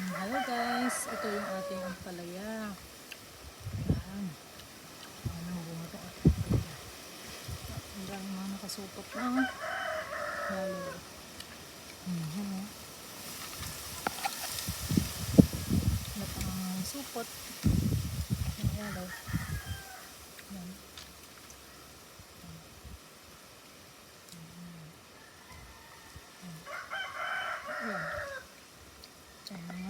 Hello guys, ito yung ating ampalaya. Yan. Ano ang bunga ito. Ang dami mga nakasupot ng lalo. Mhm. Ano pang supot. Ang yellow. Yan. Yan. Ayan.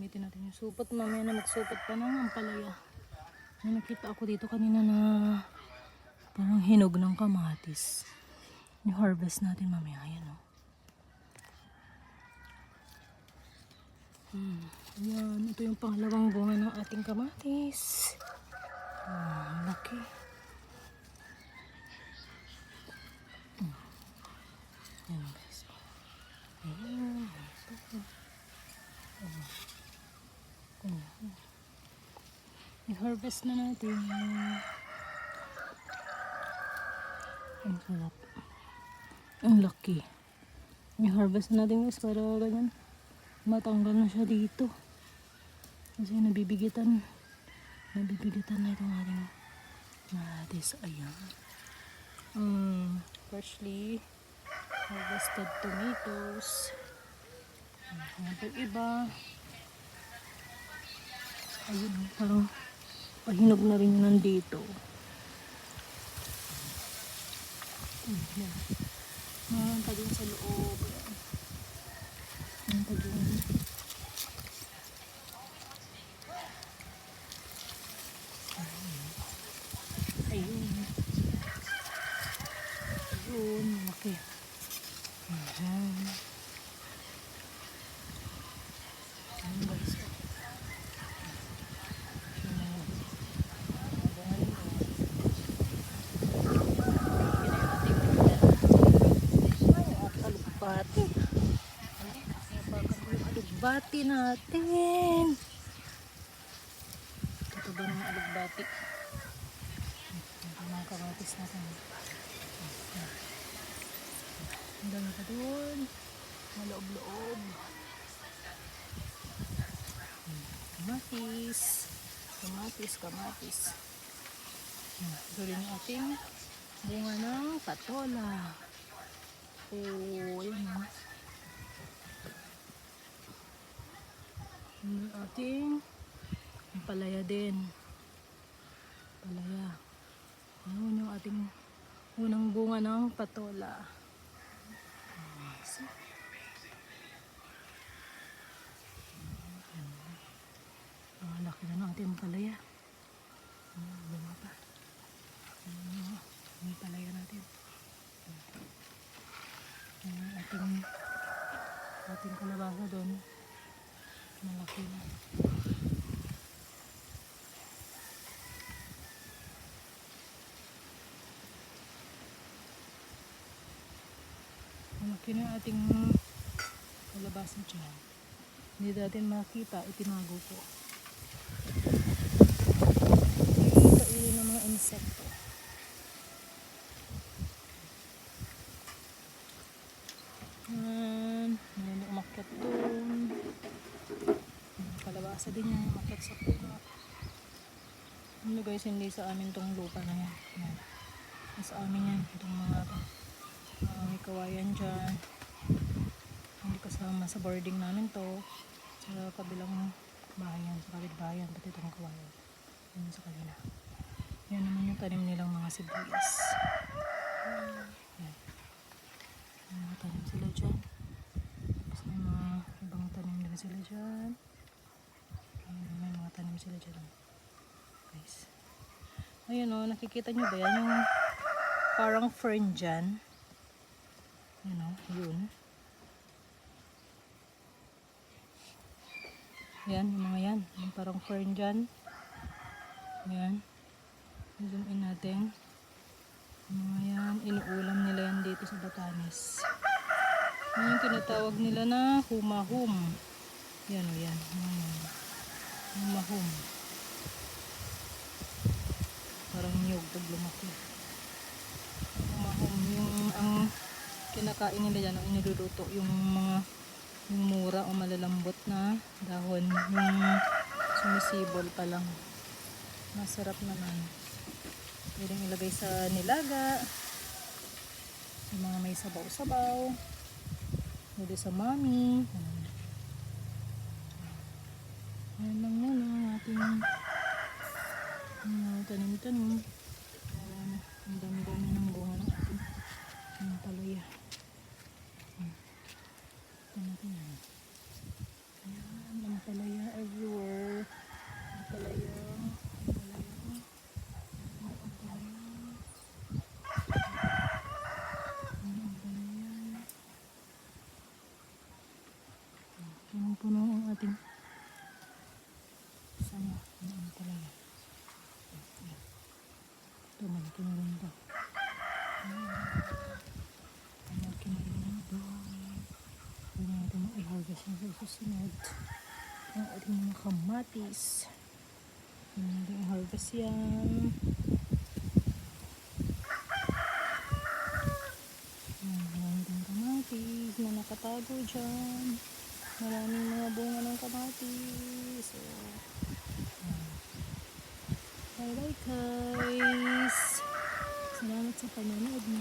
Gagamitin natin yung supot. Mamaya na magsupot pa ng ampalaya. May nakita ako dito kanina na parang hinog ng kamatis. Yung harvest natin mamaya. Ayan o. Hmm. Ayan. Ito yung pangalawang bunga ng ating kamatis. Ah, laki. Hmm. Ayan guys. Ayan. Ito. I-harvest na natin. Ang sarap. Ang laki. I-harvest na natin guys para ganyan. Matanggal na siya dito. Kasi nabibigitan. Nabibigitan na itong ating natis. Ayan. Mm, freshly harvested tomatoes. Po iba. Ayun, parang pahinog na rin nandito. Ayan, pa dun sa loob. Ayan pa dun. Ayun. Ayun. Ayan. Ayan guys. Alugbati. Alugbati natin. Ito ba ng alugbati? Ito mga kamatis natin. Ang dami pa doon. Maloob-loob. Kamatis. Kamatis, kamatis. Ito rin ating bunga ng patola. Oh, yun o. Yung ating palaya din. Palaya. Ayun yung ating unang bunga ng patola. Ang laki na ng ating palaya. Bunga pa. May palaya natin. Ayan, ating ating kalabasa doon. Malaki na. Malaki na yung ating kalabasa dyan. Hindi natin makita, itinago ko. Kainin ng mga insekto. Yan. Mayroon umakyat doon. Kalabasa din yan. Umakyat sa puno. Ano guys, hindi sa amin tong lupa na yan. yan. Sa amin yan. Itong mga uh, may kawayan dyan. Hindi kasama sa boarding namin to. Sa kabilang bahay yan. Sa kabit bahay yan. Pati itong kawayan. Yan sa kanila. Yan naman yung tanim nilang mga sibuyas. Yan. Mga tanim sila dyan. Tapos may mga ibang tanim din sila dyan. Ayan, may mga tanim sila dyan. Guys. Ayun o, nakikita nyo ba yan? Yung parang fern dyan. Yun o, yun. Yan, yung mga yan. Yung parang fern dyan. Yan. Zoom in natin. Yung mga yan. Inuulam nila yan dito sa Batanes. Yan yung tinatawag nila na humahum. Yan o yan. Yan. Humahum. Parang niyog pag lumaki. Humahum. Yung ang kinakain nila dyan, o iniluluto yung mga yung mura o malalambot na dahon. Yung sumisibol pa lang. Masarap naman. Pwedeng ilagay sa nilaga. Yung mga may sabaw-sabaw. Pwede sa mami. Ayan lang muna ang ating mga tanim-tanim. Ayan. Ang dami-dami ng bunga ng ating ng palaya. Hmm. Ito natin yan. Ayan, ang palaya everywhere. Ang palaya. Palaya. Ang ating sana ang palaya. Ito, malaki na rin ito. Malaki na rin ito. Pwede natin na sa susunod. Ang ating mga kamatis. Pwede natin i-harvest yan. Na nakatago dyan. Maraming mga bunga ng kamatis. So, bye bye guys. Salamat sa panonood mo.